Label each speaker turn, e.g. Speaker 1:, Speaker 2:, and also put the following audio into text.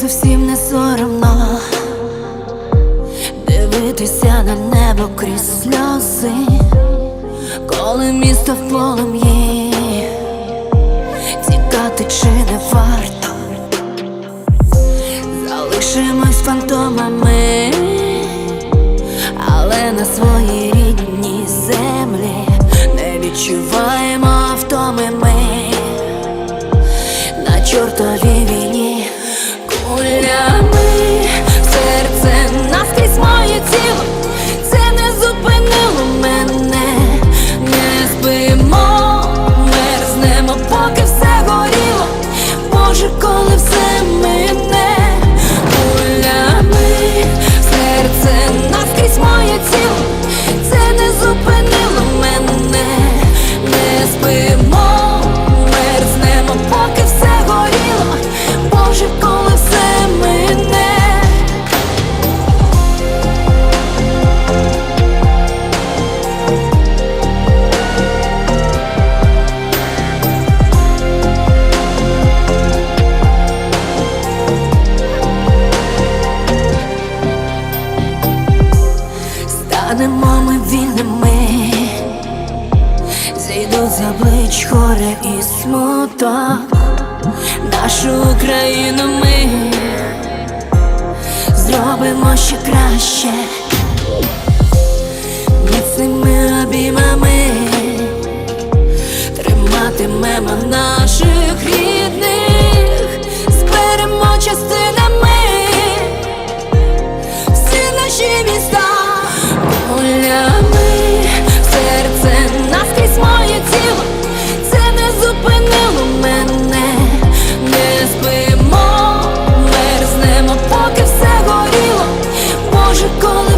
Speaker 1: зовсім не соромно дивитися на небо крізь сльози, коли місто в полум'ї, тікати чи не варто, залишимось фантомами, але на своїй Боже, коли все мине. Станемо ми вільними, зійдуть з облич горе і смуток, нашу Україну ми зробимо ще краще, міцними обіймами триматимемо наших рідних, зберемо частинами, всі наші міста кулями, серце наскрізь моє тіло, це не зупинить. call